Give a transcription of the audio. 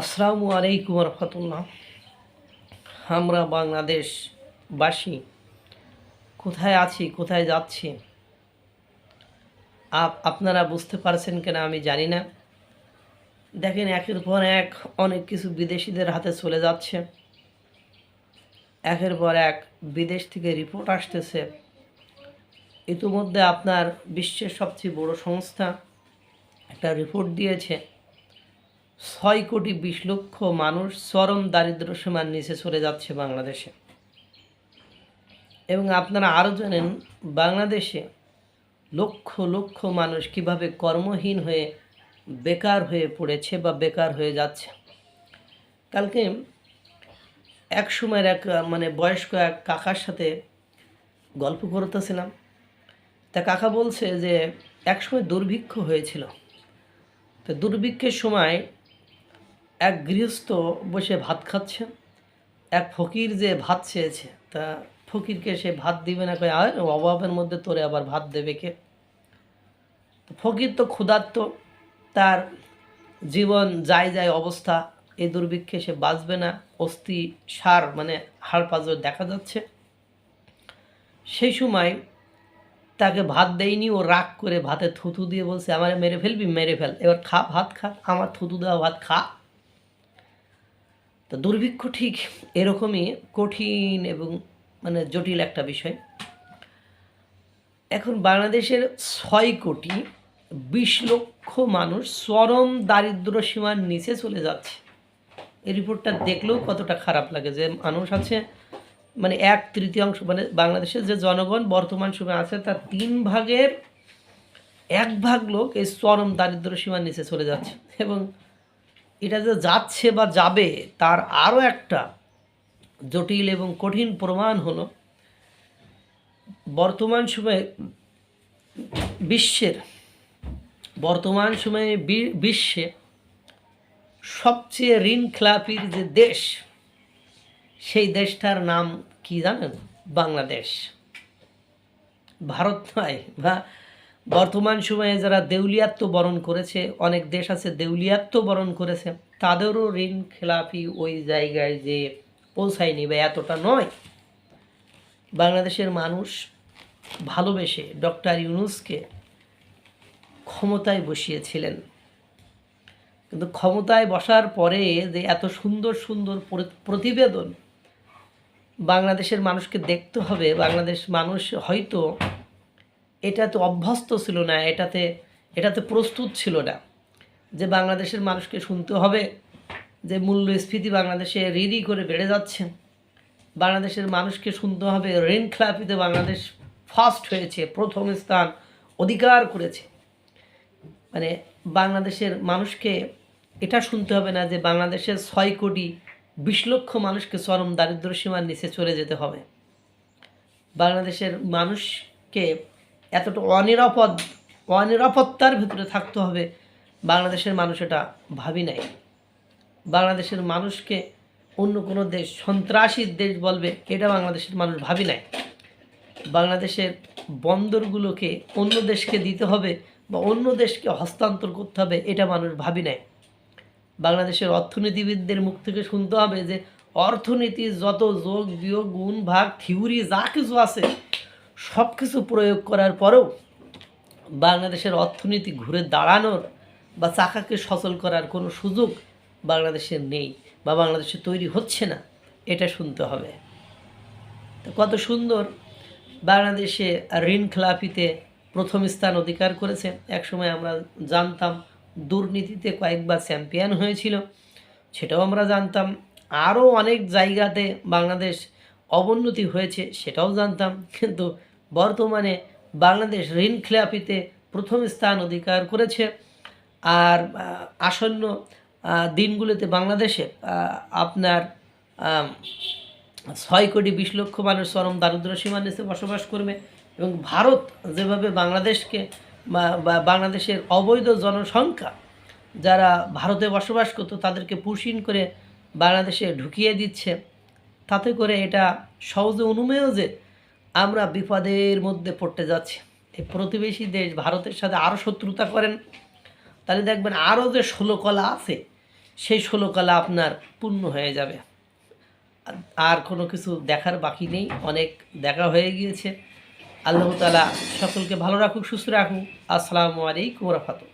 আসসালামু আলাইকুম রহমতুল্লাহ। আমরা বাংলাদেশবাসী কোথায় আছি, কোথায় যাচ্ছি? আপ আপনারা বুঝতে পারছেন কিনা আমি জানি না। দেখেন, একের পর এক অনেক কিছু বিদেশিদের হাতে চলে যাচ্ছে। একের পর এক বিদেশ থেকে রিপোর্ট আসতেছে। ইতিমধ্যে আপনার বিশ্বের সবচেয়ে বড় সংস্থা একটা রিপোর্ট দিয়েছে। ছয় কোটি বিশ লক্ষ মানুষ চরম দারিদ্র সীমার নিচে চলে যাচ্ছে বাংলাদেশে। এবং আপনারা আরও জানেন, বাংলাদেশে লক্ষ লক্ষ মানুষ কীভাবে কর্মহীন হয়ে বেকার হয়ে পড়েছে বা বেকার হয়ে যাচ্ছে। কালকে এক সময়ের এক মানে বয়স্ক এক কাকার সাথে গল্প করতেছিলাম। তা কাকা বলছে যে একসময় দুর্ভিক্ষ হয়েছিল। তো দুর্ভিক্ষের সময় এক গৃহস্থ বসে ভাত খাচ্ছে, এক ফকির যে ভাত চেয়েছে, তা ফকিরকে সে ভাত দিবে না, কয়ে আয় অভাবের মধ্যে তোরে আবার ভাত দেবে কে? ফকির তো ক্ষুধার্ত, তার জীবন যায় যায় অবস্থা এই দুর্ভিক্ষে সে বাঁচবে না, অস্থি, সার মানে হাড় পাজর দেখা যাচ্ছে। সেই সময় তাকে ভাত দেয়নি, ও রাগ করে ভাতে থুতু দিয়ে বলছে, আমার মেরে ফেলবি? মেরে ফেল, এবার খা, ভাত খা, আমার থুতু দেওয়া ভাত খা। তো দুর্ভিক্ষ ঠিক এরকমই কঠিন এবং মানে জটিল একটা বিষয়। এখন বাংলাদেশের ছয় কোটি বিশ লক্ষ মানুষ চরম দারিদ্র সীমার নিচে চলে যাচ্ছে। এই রিপোর্টটা দেখলেও কতটা খারাপ লাগে যে মানুষ আছে মানে এক তৃতীয়াংশ মানে বাংলাদেশের যে জনগণ বর্তমান সময়ে আছে তার তিন ভাগের এক ভাগ লোক এই চরম দারিদ্র সীমার নিচে চলে যাচ্ছে। এবং এটা যে যাচ্ছে বা যাবে তার আরও একটা জটিল এবং কঠিন প্রমাণ হলো, বর্তমান সময়ে বিশ্বের, বর্তমান সময়ে বিশ্বে সবচেয়ে ঋণ খেলাপির যে দেশ, সেই দেশটার নাম কি জানেন? বাংলাদেশ। ভারত নয় বা বর্তমান সময়ে যারা দেউলিয়াত্ম বরণ করেছে, অনেক দেশ আছে দেউলিয়াত্ম বরণ করেছে, তাদেরও ঋণ খেলাপি ওই জায়গায় যে পৌঁছায়নি বা এতটা নয়। বাংলাদেশের মানুষ ভালোবেসে ডক্টর ইউনুসকে ক্ষমতায় বসিয়েছিলেন। কিন্তু ক্ষমতায় বসার পরে যে এত সুন্দর সুন্দর প্র- প্রতিবেদন বাংলাদেশের মানুষকে দেখতে হবে, বাংলাদেশ মানুষ হয়তো এটাতে অভ্যস্ত ছিল না, এটাতে এটাতে প্রস্তুত ছিল না। যে বাংলাদেশের মানুষকে শুনতে হবে, যে মূল্যস্ফীতি বাংলাদেশে রিডি করে বেড়ে যাচ্ছে। বাংলাদেশের মানুষকে শুনতে হবে, ঋণ খেলাপিতে বাংলাদেশ ফার্স্ট হয়েছে, প্রথম স্থান অধিকার করেছে। মানে বাংলাদেশের মানুষকে এটা শুনতে হবে না যে বাংলাদেশের ছয় কোটি বিশ লক্ষ মানুষকে চরম দারিদ্র সীমার নিচে চলে যেতে হবে। বাংলাদেশের মানুষকে এতটা অনিরাপদ, অনিরাপত্তার ভিতরে থাকতে হবে। বাংলাদেশের মানুষ এটা ভাবি নাই। বাংলাদেশের মানুষকে অন্য কোনো দেশ, সন্ত্রাসী দেশ বলবে, এটা বাংলাদেশের মানুষ ভাবি নাই। বাংলাদেশের বন্দরগুলোকে অন্য দেশকে দিতে হবে বা অন্য দেশকে হস্তান্তর করতে হবে, এটা মানুষ ভাবি নাই। বাংলাদেশের অর্থনীতিবিদদের মুখ থেকে শুনতে হবে যে অর্থনীতির যত যোগ, বিয়োগ, গুণ, ভাগ, থিওরি, যা কিছু আছে সব কিছু প্রয়োগ করার পরেও বাংলাদেশের অর্থনীতি ঘুরে দাঁড়ানোর বা চাকাকে সচল করার কোনো সুযোগ বাংলাদেশের নেই বা বাংলাদেশে তৈরি হচ্ছে না, এটা শুনতে হবে। তো কত সুন্দর, বাংলাদেশে ঋণ খেলাপিতে প্রথম স্থান অধিকার করেছে। একসময় আমরা জানতাম দুর্নীতিতে কয়েকবার চ্যাম্পিয়ন হয়েছিল, সেটাও আমরা জানতাম। আরও অনেক জায়গাতে বাংলাদেশ অবনতি হয়েছে, সেটাও জানতাম। কিন্তু বর্তমানে বাংলাদেশ ঋণ খেলাপিতে প্রথম স্থান অধিকার করেছে। আর আসন্ন দিনগুলোতে বাংলাদেশে আপনার ছয় কোটি বিশ লক্ষ মানুষ চরম দারিদ্র সীমার নিচে বসবাস করবে এবং ভারত যেভাবে বাংলাদেশকে বা, বাংলাদেশের অবৈধ জনসংখ্যা যারা ভারতে বসবাস করতো তাদেরকে পুষিন করে বাংলাদেশে ঢুকিয়ে দিচ্ছে, তাতে করে এটা সহজে অনুমেয় যে আমরা বিপদের মধ্যে পড়তে যাচ্ছি। এই প্রতিবেশী দেশ ভারতের সাথে আরও শত্রুতা করেন। তাহলে দেখবেন আরও যে ষোলো কলা আছে, সেই ষোলো কালা আপনার পূর্ণ হয়ে যাবে। আর কোনো কিছু দেখার বাকি নেই। অনেক দেখা হয়ে গিয়েছে। আল্লাহ তালা সকলকে ভালো রাখুক, সুস্থ রাখুক। আসসালামু আলাইকুম রহমতুল্লাহ।